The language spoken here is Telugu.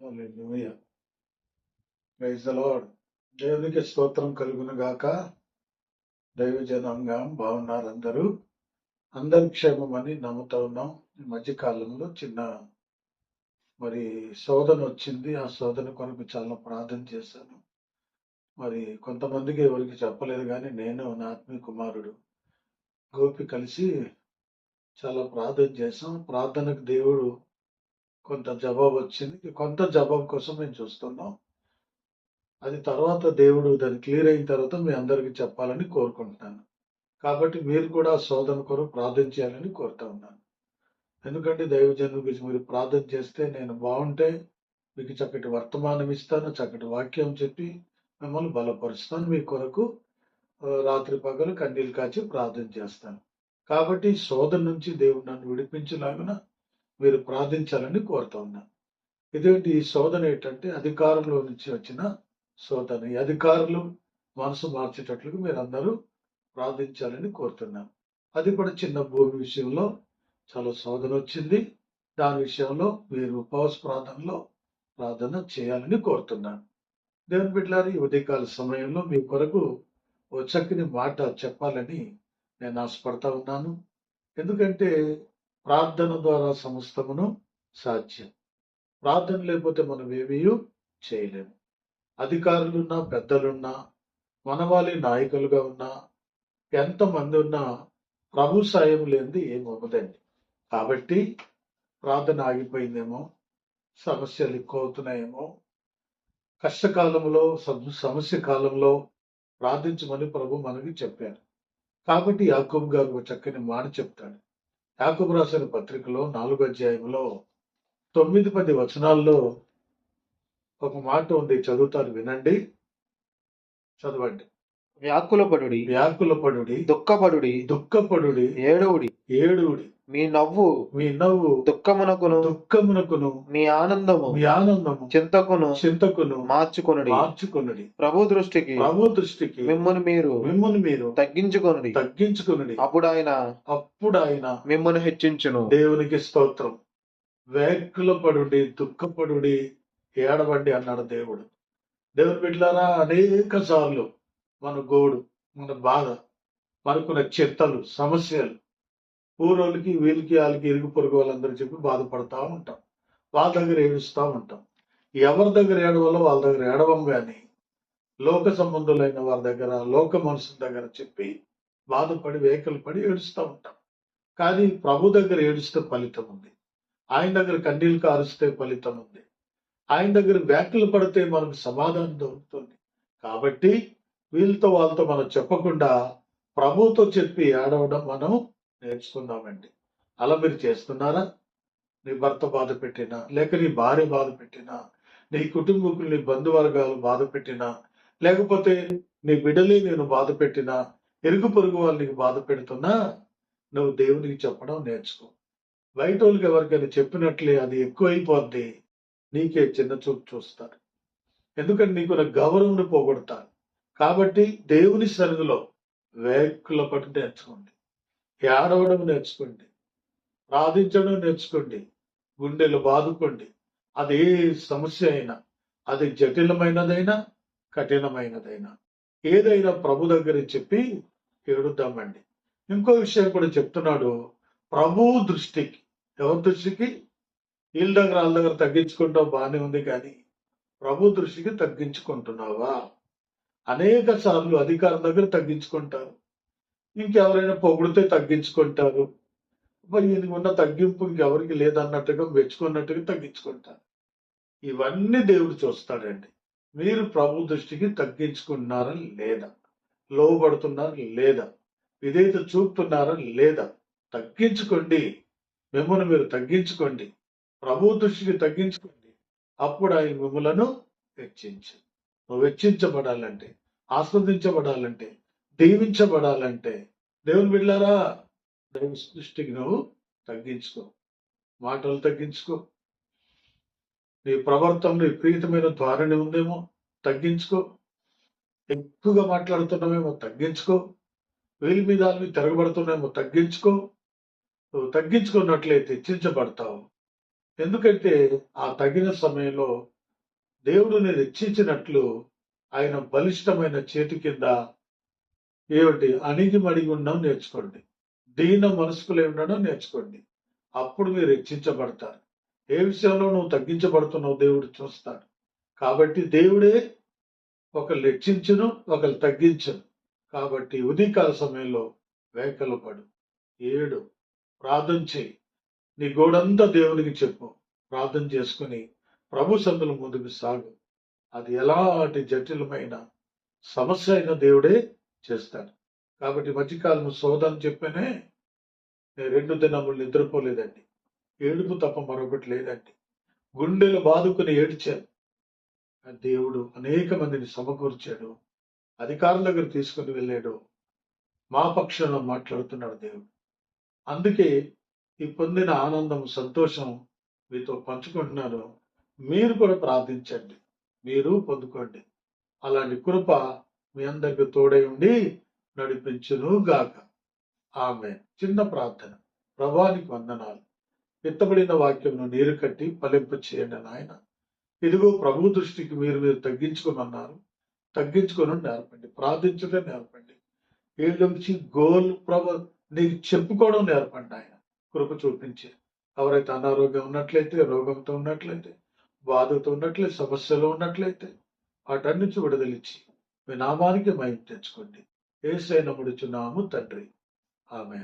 Praise lord. దేవునికి స్తోత్రం కలుగును గాక. దైవ జనాంగం బాగున్నారు అందరూ. అందరి క్షేమమని నమ్ముతా ఉన్నాం. ఈ మధ్య కాలంలో చిన్న మరి శోధన వచ్చింది. ఆ శోధన కొరకు చాలా ప్రార్థన చేశాను. మరి కొంతమందికి ఎవరికి చెప్పలేదు కానీ నేను నా ఆత్మీయ కుమారుడు గోపి కలిసి చాలా ప్రార్థన చేశాం. ప్రార్థనకు దేవుడు కొంత జవాబు వచ్చింది. కొంత జవాబు కోసం మేము చూస్తున్నాం. అది తర్వాత దేవుడు దాన్ని క్లియర్ అయిన తర్వాత మీ అందరికీ చెప్పాలని కోరుకుంటున్నాను. కాబట్టి మీరు కూడా శోధన కొరకు ప్రార్థన చేయాలని కోరుతా ఉన్నాను. ఎందుకంటే దైవజనుల గురించి మీరు ప్రార్థన చేస్తే నేను బాగుంటే మీకు చక్కటి వర్తమానం ఇస్తాను. చక్కటి వాక్యం చెప్పి మిమ్మల్ని బలపరుస్తాను. మీ కొరకు రాత్రి పగలు కన్నీళ్ళు కాచి ప్రార్థన చేస్తాను. కాబట్టి శోధన నుంచి దేవుడు నన్ను విడిపించేలాగున మీరు ప్రార్థించాలని కోరుతా ఉన్నా ఇదేంటి ఈ శోధన ఏంటంటే అధికారంలో నుంచి వచ్చిన శోధన. ఈ అధికారులు మనసు మార్చేటట్లుగా మీరందరూ ప్రార్థించాలని కోరుతున్నాను. అది కూడా చిన్న భూమి విషయంలో చాలా శోధన వచ్చింది. దాని విషయంలో మీరు ఉపవాస ప్రార్థనలో ప్రార్థన చేయాలని కోరుతున్నాను. దేవుని బిడ్డలారి ఉదయకాల సమయంలో మీ కొరకు ఓ చక్కని మాట చెప్పాలని నేను ఆశపడతా ఉన్నాను. ఎందుకంటే ప్రార్థన ద్వారా సమస్తమును సాధ్యం. ప్రార్థన లేకపోతే మనం ఏమీయూ చేయలేము. అధికారులున్నా, పెద్దలున్నా, మనవాళి నాయకులుగా ఉన్నా, ఎంతమంది ఉన్నా ప్రభు సాయం లేనిది ఏమవ్వదండి అవ్వదండి. కాబట్టి ప్రార్థన ఆగిపోయిందేమో, సమస్యలు ఎక్కువ అవుతున్నాయేమో, కష్టకాలంలో సమస్య కాలంలో ప్రార్థించమని ప్రభు మనకి చెప్పారు. కాబట్టి యాకూబ్ గారు చక్కని మాట చెప్తాడు. యాకోబు రాసిన పత్రికలో నాలుగో అధ్యాయంలో తొమ్మిది పది వచనాల్లో ఒక మాట ఉంది. చదువుతారు వినండి. చదవండి. వ్యాకులపడుడి వ్యాకులపడుడి దుఃఖపడుడి దుఃఖపడుడి ఏడవుడి ఏడుడి మీ నవ్వు మీ నవ్వు దుఃఖమునకును దుఃఖమునకును మీ ఆనందము మీ ఆనందము చింతకును చింతకును మార్చుకొనుడి. మార్చుకొనుడి. ప్రభు దృష్టికి ప్రభు దృష్టికి మిమ్మల్ని మీరు మిమ్మల్ని మీరు తగ్గించుకొనుడి. తగ్గించుకొనుడి. అప్పుడు ఆయన అప్పుడు ఆయన మిమ్మల్ని హెచ్చించును. దేవునికి స్తోత్రం. వేకులపడుడి దుఃఖపడుడి ఏడవండి అన్నాడు దేవుడు. దేవుని బిడ్డలారా అనేక సార్లు మన గోడు మన బాధ మనకున్న చింతలు సమస్యలు ఊరోళ్ళకి వీళ్ళకి వాళ్ళకి ఇరుగు పొరుగు వాళ్ళందరూ చెప్పి బాధపడతా ఉంటాం. వాళ్ళ దగ్గర ఏడుస్తూ ఉంటాం. ఎవరి దగ్గర ఏడవాలో వాళ్ళ దగ్గర ఏడవం కానీ లోక సంబంధులైన వారి దగ్గర లోక మనుషుల దగ్గర చెప్పి బాధపడి వేకలు పడి ఏడుస్తూ ఉంటాం. కానీ ప్రభు దగ్గర ఏడిస్తే ఫలితం ఉంది. ఆయన దగ్గర కన్నీళ్ళు కారుస్తే ఫలితం ఉంది. ఆయన దగ్గర వ్యాఖ్యలు పడితే మనకు సమాధానం దొరుకుతుంది. కాబట్టి వీళ్ళతో వాళ్ళతో మనం చెప్పకుండా ప్రభుతో చెప్పి ఏడవడం మనం నేర్చుకుందామండి. అలా మీరు చేస్తున్నారా? నీ భర్త బాధ పెట్టినా లేక నీ భార్య బాధ పెట్టినా నీ కుటుంబకులు నీ బంధువర్గాలు బాధ పెట్టినా లేకపోతే నీ బిడ్డలే నేను బాధ పెట్టినా ఎరుగు పొరుగు వాళ్ళు నీకు బాధ పెడుతున్నా నువ్వు దేవునికి చెప్పడం నేర్చుకో. బయట వాళ్ళకి ఎవరికైనా చెప్పినట్లే అది ఎక్కువైపోద్ది నీకే చిన్న చూపు చూస్తారు. ఎందుకంటే నీకు నా గౌరవం పోగొడతారు. కాబట్టి దేవుని సన్నిధిలో వేకుల పట్టు నేర్చుకోండి. ఏడవడం నేర్చుకోండి. ప్రార్థించడం నేర్చుకోండి. గుండెలు బాదుకోండి. అది ఏ సమస్య అయినా అది జటిలమైనదైనా కఠినమైనదైనా. ఏదైనా ప్రభు దగ్గర చెప్పి ఏడుద్దామండి. ఇంకో విషయం కూడా చెప్తున్నాడు. ప్రభు దృష్టికి ఎవరి దృష్టికి? వీళ్ళ దగ్గర వాళ్ళ దగ్గర తగ్గించుకుంటావు బాగానే ఉంది కానీ ప్రభు దృష్టికి తగ్గించుకుంటున్నావా? అనేక సార్లు అధికారం దగ్గర తగ్గించుకుంటారు. ఇంకెవరైనా పొగిడితే తగ్గించుకుంటారు. మరి ఈయనకి ఉన్న తగ్గింపు ఇంకెవరికి లేదన్నట్టుగా మెచ్చుకున్నట్టుగా తగ్గించుకుంటారు. ఇవన్నీ దేవుడు చూస్తాడండి. మీరు ప్రభు దృష్టికి తగ్గించుకున్నారా లేదా? లోబడుతున్నారా లేదా? విధేయత చూపుతున్నారా లేదా? తగ్గించుకోండి. మిమ్మల్ని మీరు తగ్గించుకోండి. ప్రభు దృష్టికి తగ్గించుకోండి. అప్పుడు ఆయన మిమ్మలను హెచ్చించు నువ్వు హెచ్చించబడాలంటే ఆస్వాదించబడాలంటే దీవించబడాలంటే దేవుని బిడ్డారా దేవుని దృష్టికి నువ్వు తగ్గించుకో మాటలు తగ్గించుకో. నీ ప్రవర్తనలో విపరీతమైన ధోరణి ఉందేమో తగ్గించుకో. ఎక్కువగా మాట్లాడుతున్నామేమో తగ్గించుకో. వీళ్ళ మీద మీద తిరగబడుతున్నామేమో తగ్గించుకో. నువ్వు తగ్గించుకున్నట్లయితే హెచ్చించబడతావు ఎందుకంటే ఆ తగిన సమయంలో దేవుడిని హెచ్చించినట్లు ఆయన బలిష్టమైన చేతి కింద ఏమిటి? అణిగి మడిగి ఉండడం నేర్చుకోండి. దీన మనసుకులే ఉండడం నేర్చుకోండి. అప్పుడు మీరు రక్షించబడతారు ఏ విషయంలో నువ్వు తగ్గించబడుతున్నావు దేవుడు చూస్తాడు. కాబట్టి దేవుడే ఒకరు హెచ్చించును ఒకరు తగ్గించును. కాబట్టి ఉదయకాల సమయంలో వేకలు పడు. ఏడు. ప్రార్థన చేయి. నీ గోడంతా దేవునికి చెప్పు. ప్రార్థన చేసుకుని ప్రభు సందులు ముందుకు సాగు. అది ఎలాంటి జటిలమైన సమస్య అయినా దేవుడే చేస్తాడు. కాబట్టి మధ్యకాలం సోదం చెప్పనే నేను రెండు దినములు నిద్రపోలేదండి. ఏడుపు తప్ప మరొకటి లేదండి. గుండెలు బాదుకుని ఏడ్చాను దేవుడు అనేక మందిని సమకూర్చాడు. అధికారుల దగ్గర తీసుకుని వెళ్ళాడు. మా పక్షంలో మాట్లాడుతున్నాడు దేవుడు. అందుకే ఈ పొందిన ఆనందం సంతోషం మీతో పంచుకుంటున్నాను. మీరు కూడా ప్రార్థించండి. మీరు పొందుకోండి. అలాంటి కృప మీ అందరికి తోడై ఉండి నడిపించును గాక. ఆమె చిన్న ప్రార్థన. ప్రభానికి వందనాలు. ఎత్తబడిన వాక్యంను నీరు కట్టి ఫలింప చేయండి నాయన. ఇదిగో ప్రభు దృష్టికి మీరు మీరు తగ్గించుకోమన్నారు. తగ్గించుకొని నేర్పండి. ప్రార్థించడం నేర్పండి. ఏళ్ళొచ్చి గోల్ ప్రభ నీకు చెప్పుకోవడం నేర్పండి ఆయన. కృప చూపించి. ఎవరైతే అనారోగ్యం ఉన్నట్లయితే రోగంతో ఉన్నట్లయితే బాధతో ఉన్నట్లయితే సమస్యలు ఉన్నట్లయితే వాటన్నించి విడుదలిచ్చి మీ నామానికి మహిమ తెచ్చుకోండి. ఏసైనముడుచున్నాము తండ్రి. ఆమె